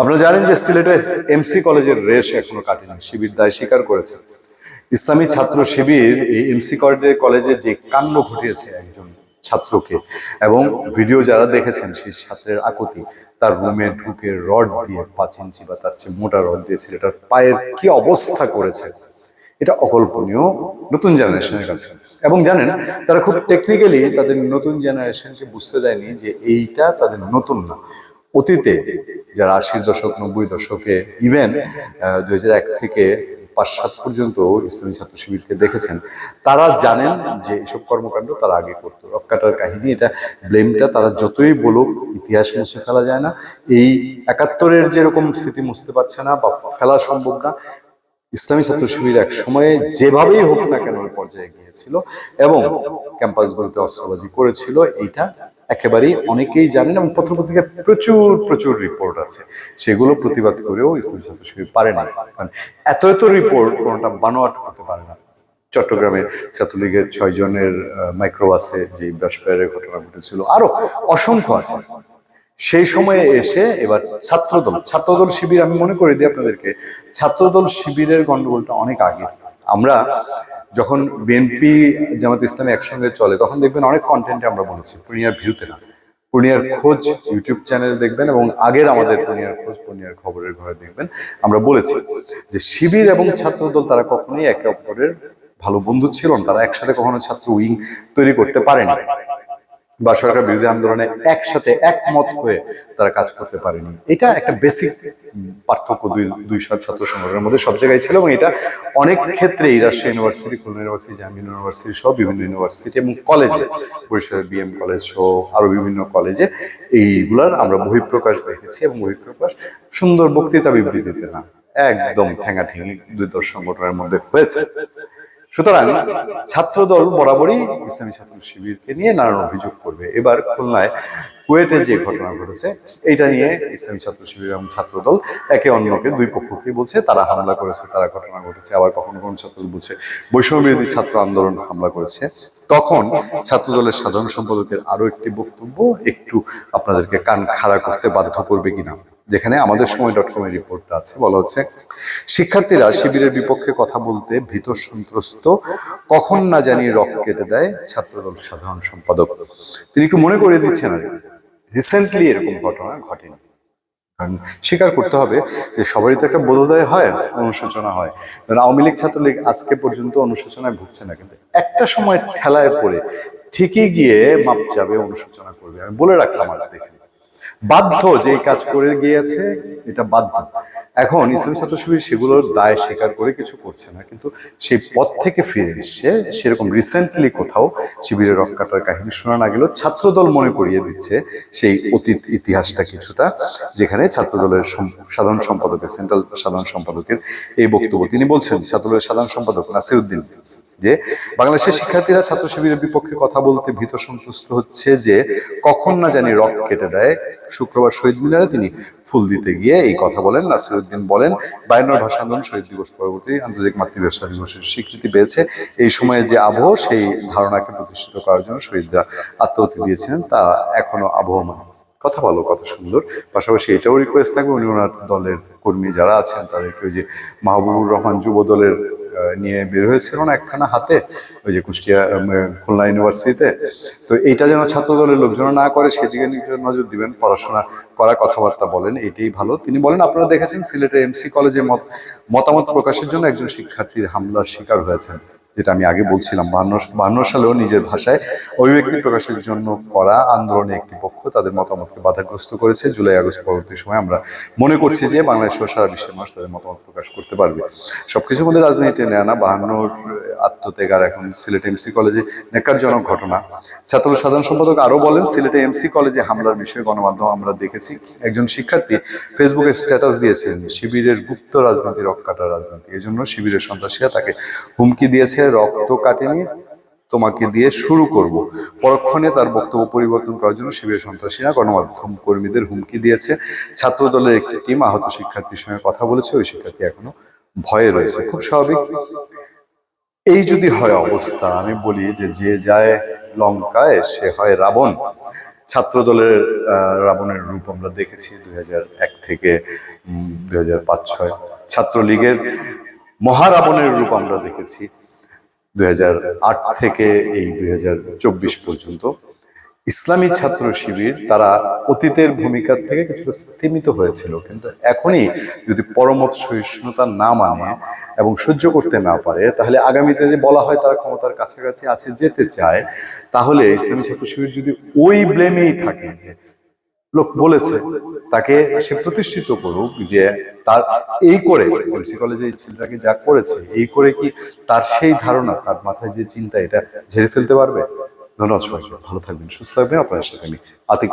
আপনারা জানেন যে সিলেটে এমসি কলেজের রেশ এখনও কাটেনি শিবির দায় স্বীকার করেছে। ইসলামী ছাত্র শিবির এই এমসি কলেজে যে কাণ্ড ঘটিয়েছে একজন ছাত্রকে এবং ভিডিও যারা দেখেছেন সেই ছাত্রের আকুতি, তার রুমে ঢুকে রড দিয়ে পাঁচ ইঞ্চি বা তার চেয়ে মোটা রড দিয়ে ছেলেটার পায়ের কি অবস্থা করেছে, এটা অকল্পনীয় নতুন জেনারেশনের কাছে। এবং জানেন, তারা খুব টেকনিক্যালি তাদের নতুন জেনারেশনকে বুঝতে দেয়নি যে এইটা তাদের নতুন না। অতীতে যারা আশির দশক, নব্বই দশকে ইভেন দুই এক থেকে পাঁচ সাত পর্যন্ত ইসলামী ছাত্র শিবিরকে দেখেছেন, তারা জানেন যে এসব কর্মকাণ্ড তারা আগে করতো। রক কাটার কাহিনী এটা, ব্লেমটা তারা যতই বলুক, ইতিহাস মুছে ফেলা যায় না। এই একাত্তরের যেরকম স্মৃতি মুছতে পারছে না বা ফেলা সম্ভব না, ইসলামী ছাত্র শিবির এক সময়ে যেভাবেই হোক না কেন পর্যায়ে গিয়েছিল এবং ক্যাম্পাসগুলোতে অস্ত্রবাজি করেছিল, এইটা একেবারেই অনেকেই জানেন এবং পত্রপত্রিকায় প্রচুর প্রচুর রিপোর্ট আছে। সেগুলো প্রতিবাদ করেও ইসলামী ছাত্র শিবির পারে না। কারণ এত এত রিপোর্ট কোনোটা বানোয়াট হতে পারে না। চট্টগ্রামের ছাত্রলীগের ছয় জনের মাইক্রোবাসে যে ব্রাশফায়ারের ঘটনা ঘটেছিল। আরও অসংখ্য আছে। সেই সময়ে এসে এবার ছাত্রদল ছাত্রদল শিবির, আমি মনে করে দিই আপনাদেরকে, ছাত্রদল শিবিরের গন্ডগোলটা অনেক আগে আমরা যখন বিএনপি জামাত ইসলামী একসঙ্গে চলে, তখন দেখবেন অনেক কন্টেন্টে আমরা বলেছি, পূর্ণিয়ার ভিউতে না। পূর্ণিয়ার খোঁজ ইউটিউব চ্যানেল দেখবেন এবং আগের আমাদের পূর্ণিয়ার খোঁজ, পূর্ণিয়ার খবরের ঘরে দেখবেন। আমরা বলেছি যে শিবির এবং ছাত্রদল তারা কখনোই একে অপরের ভালো বন্ধু ছিল না, তারা একসাথে কখনো ছাত্র উইং তৈরি করতে পারেনি। বা সরকার বিরোধী আন্দোলনে একসাথে একমত হয়ে তারা কাজ করতে পারেনি। এটা একটা বেসিক পার্থক্য দুই দুই ছাত্র সংগঠনের মধ্যে সব জায়গায় ছিল এবং এটা অনেক ক্ষেত্রেই Rajshahi university, Khulna university Jahangir university সহ বিভিন্ন ইউনিভার্সিটি এবং কলেজে পরিসরের বিএম কলেজ সহ আরও বিভিন্ন কলেজে এইগুলার আমরা বহিঃপ্রকাশ দেখেছি এবং বহিঃপ্রকাশ সুন্দর বক্তৃতা বিবৃতিতে না। একদম ঠেঙা ঠেঙি দুই দল সংগঠনের মধ্যে হয়েছে। সুতরাং ছাত্রদল বরাবরই ইসলামী ছাত্র শিবিরকে নিয়ে নানান অভিযোগ করবে। এবার খুলনায় কুয়েটে যে ঘটনা ঘটেছে, এইটা নিয়ে ইসলামী ছাত্র শিবির এবং ছাত্রদল একে অন্যকে দুই পক্ষকে বলছে, তারা হামলা করেছে, তারা ঘটনা ঘটেছে, আবার কখনো কখনো ছাত্রদল বলছে বৈষম্য বিরোধী ছাত্র আন্দোলন হামলা করেছে। তখন ছাত্রদলের সাধারণ সম্পাদকের আরও একটি বক্তব্য, একটু আপনাদেরকে কান খাড়া করতে বাধ্য করবে কিনা? যেখানে আমাদের সময় ডট কমের রিপোর্টটা আছে। বলা হচ্ছে শিক্ষার্থীরা শিবিরের বিপক্ষে কথা বলতে ভীত সন্ত্রস্ত কখন না জানি রক কেটে দেয় ছাত্রদল সাধারণ সম্পাদক। তিনি একটু মনে করে দিচ্ছেন রিসেন্টলি এরকম ঘটনা ঘটেনি। কারণ স্বীকার করতে হবে যে সবারই তো একটা বোধোদয় হয় অনুশোচনা হয়। ধরেন আওয়ামী লীগ ছাত্রলীগ আজকে পর্যন্ত অনুশোচনায় ভুগছে না কিন্তু একটা সময় ঠেলায় পড়ে ঠিকই গিয়ে মাপ যাবে অনুশোচনা করবে। আমি বলে রাখলাম আজ দেখে বাধ্য যে কাজ করে গিয়েছে, এটা বাধ্য। এখন ইসলামী ছাত্র শিবির সেগুলোর দায় স্বীকার করে কিছু করছে না, কিন্তু সেই পথ থেকে ফিরে এসছে সেরকম রিসেন্টলি কোথাও শিবিরের রক কাটার কাহিনী শোনা না গেলেও ছাত্রদল মনে করিয়ে দিচ্ছে সেই অতীত ইতিহাসটা কিছুটা, যেখানে ছাত্রদলের সাধারণ সম্পাদকের সেন্ট্রাল সাধারণ সম্পাদকের এই বক্তব্য। তিনি বলছেন, ছাত্রদলের সাধারণ সম্পাদক নাসিরুদ্দিন, যে বাংলাদেশের শিক্ষার্থীরা ছাত্র শিবিরের বিপক্ষে কথা বলতে ভীত সন্তুষ্ট হচ্ছে যে কখন না জানি রক কেটে দেয় শুক্রবার শহীদ মিনারে তিনি ফুল দিতে গিয়ে এই কথা বলেন, নাসিরুদ্দিন বলেন, বায়ান্নর ভাষা আন্দোলন, শহীদ দিবস পরবর্তী আন্তর্জাতিক মাতৃভাষা দিবসের স্বীকৃতি পেয়েছে। এই সময়ে যে আবহ, সেই ধারণাকে প্রতিষ্ঠিত করার জন্য শহীদরা আত্মহত্যা দিয়েছিলেন, তা এখনও আবহমান। কথা ভালো কথা সুন্দর। পাশাপাশি এটাও রিকোয়েস্ট থাকবে, উনি ওনার দলের কর্মী যারা আছেন, তাদেরকে ওই যে মাহবুবুর রহমান যুব দলের নিয়ে বের হয়েছিল না, একখানা হাতে, ওই যে কুষ্টিয়া খুলনা ইউনিভার্সিটিতে। তো এইটা যেন ছাত্র দলের লোকজন না করে, সেদিকে নিজের দিবেন, পড়াশোনা করা, কথাবার্তা বলেন, এটাই ভালো। তিনি বলেন, আপনারা দেখেছেন সিলেটে এমসি কলেজে মত, মতামত প্রকাশের জন্য একজন শিক্ষার্থীর হামলার শিকার হয়েছেন, যেটা আমি আগে বলছিলাম। বাহান্ন বাহান্ন সালেও নিজের ভাষায় অভিব্যক্তি প্রকাশের জন্য করা আন্দোলনে একটি পক্ষ তাদের মতামতকে বাধাগ্রস্ত করেছে। জুলাই, আগস্ট পরবর্তী সময় আমরা মনে করছি যে বাংলাদেশ সারা বিশ্বের মানুষ তাদের মতামত প্রকাশ করতে পারবে। সবকিছুর মধ্যে রাজনীতি নেয় না বাহান্নর আত্মত্যাগ আর এখন সিলেট এমসি কলেজে নেকারজনক ঘটনা। ছাত্র সাধারণ সম্পাদক আরও বলেন, সিলেটে এমসি কলেজে হামলার বিষয়ে গণমাধ্যম আমরা দেখেছি। একজন শিক্ষার্থী ফেসবুকে স্ট্যাটাস দিয়েছেন, শিবিরের গুপ্ত রাজনীতি রক কাটার রাজনীতি। এই জন্য শিবিরের সন্ত্রাসীরা তাকে হুমকি দিয়েছে, রক্ত কাটেনি, তোমাকে দিয়ে শুরু করব। পরক্ষণে তার বক্তব্য পরিবর্তন করার জন্য শিবিরের সন্ত্রাসীরা গণমাধ্যম কর্মীদের হুমকি দিয়েছে। ছাত্র দলের একটি টিম আহত শিক্ষার্থীর সঙ্গে কথা বলেছে, ওই শিক্ষার্থী এখনও ভয়ে রয়েছে, খুব স্বাভাবিক। এই যদি হয় অবস্থা, আমি বলি যে যে যায় লঙ্কায়, সে হয় রাবণ। ছাত্র দলের রাবণের রূপ আমরা দেখেছি দুই এক থেকে দুই হাজার পাঁচ ছয় ছাত্রলীগের মহারাবণের রূপ আমরা দেখেছি দুই আট থেকে এই দুই পর্যন্ত। ইসলামী ছাত্র শিবির তারা অতীতের ভূমিকা থেকে কিছুটা স্তীমিত হয়েছিল। কিন্তু এখনই যদি পরমত সহিষ্ণুতা না মানে এবং সহ্য করতে না পারে তাহলে আগামীতে যে বলা হয় তারা ক্ষমতার কাছাকাছি আছে যেতে চায় তাহলে ইসলামী ছাত্র শিবির যদি ওই ব্লেমেই থাকে যে লোক বলেছে তাকে সে প্রতিষ্ঠিত করুক যে তার এই করে এমসি কলেজে এই ছেলেটাকে যা করেছে এই করে কি তার সেই ধারণা তার মাথায় যে চিন্তা এটা ঝেড়ে ফেলতে পারবে? ধন্যবাদ সবাইকে। ভালো থাকবেন সুস্থ থাকবেন। আপনার সাথে আমি আতিক